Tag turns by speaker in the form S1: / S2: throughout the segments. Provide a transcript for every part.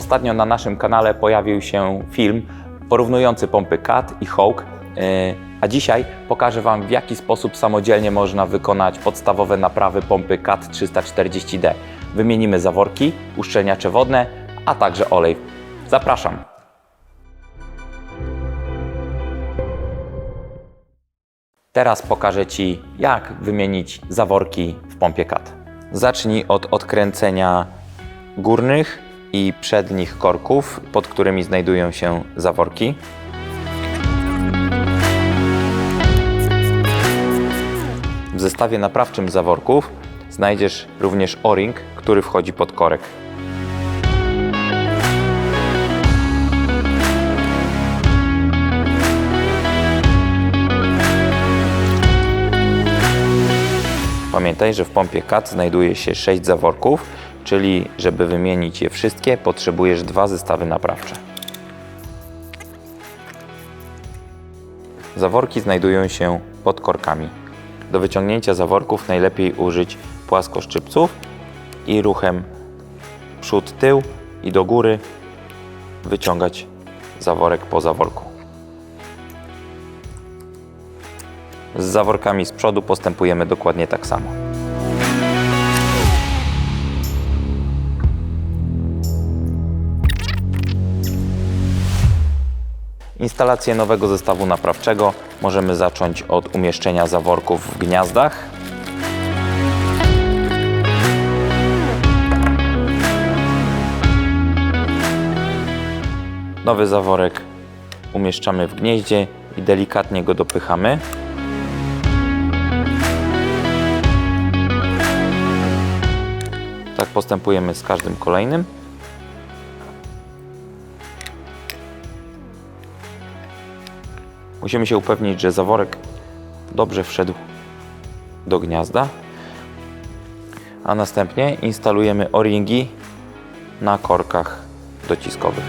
S1: Ostatnio na naszym kanale pojawił się film porównujący pompy CAT i Hawk, yy, a dzisiaj pokażę Wam w jaki sposób samodzielnie można wykonać podstawowe naprawy pompy CAT 340D. Wymienimy zaworki, uszczelniacze wodne, a także olej. Zapraszam. Teraz pokażę Ci, jak wymienić zaworki w pompie CAT. Zacznij od odkręcenia górnych i przednich korków, pod którymi znajdują się zaworki. W zestawie naprawczym zaworków znajdziesz również o-ring, który wchodzi pod korek. Pamiętaj, że w pompie CAT znajduje się 6 zaworków, czyli żeby wymienić je wszystkie, potrzebujesz dwa zestawy naprawcze. Zaworki znajdują się pod korkami. Do wyciągnięcia zaworków najlepiej użyć płaskoszczypców i ruchem przód-tył i do góry wyciągać zaworek po zaworku. Z zaworkami z przodu postępujemy dokładnie tak samo. Instalację nowego zestawu naprawczego możemy zacząć od umieszczenia zaworków w gniazdach. Nowy zaworek umieszczamy w gnieździe i delikatnie go dopychamy. Tak postępujemy z każdym kolejnym. Musimy się upewnić, że zaworek dobrze wszedł do gniazda, a następnie instalujemy o-ringi na korkach dociskowych.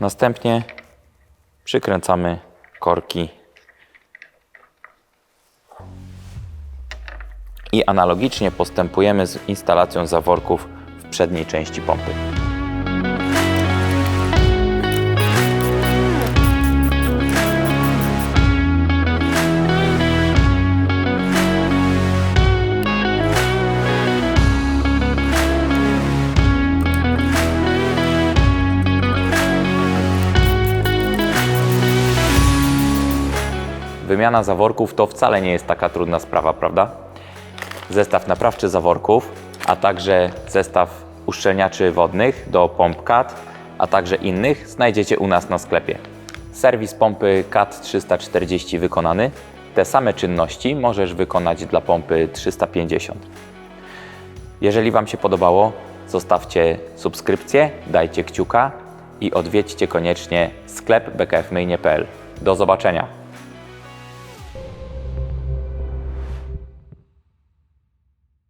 S1: Następnie przykręcamy korki i analogicznie postępujemy z instalacją zaworków w przedniej części pompy. Wymiana zaworków to wcale nie jest taka trudna sprawa, prawda? Zestaw naprawczy zaworków, a także zestaw uszczelniaczy wodnych do pomp CAT, a także innych znajdziecie u nas na sklepie. Serwis pompy CAT 340 wykonany. Te same czynności możesz wykonać dla pompy 350. Jeżeli Wam się podobało, zostawcie subskrypcję, dajcie kciuka i odwiedźcie koniecznie sklep bkfmyjnie.pl. Do zobaczenia!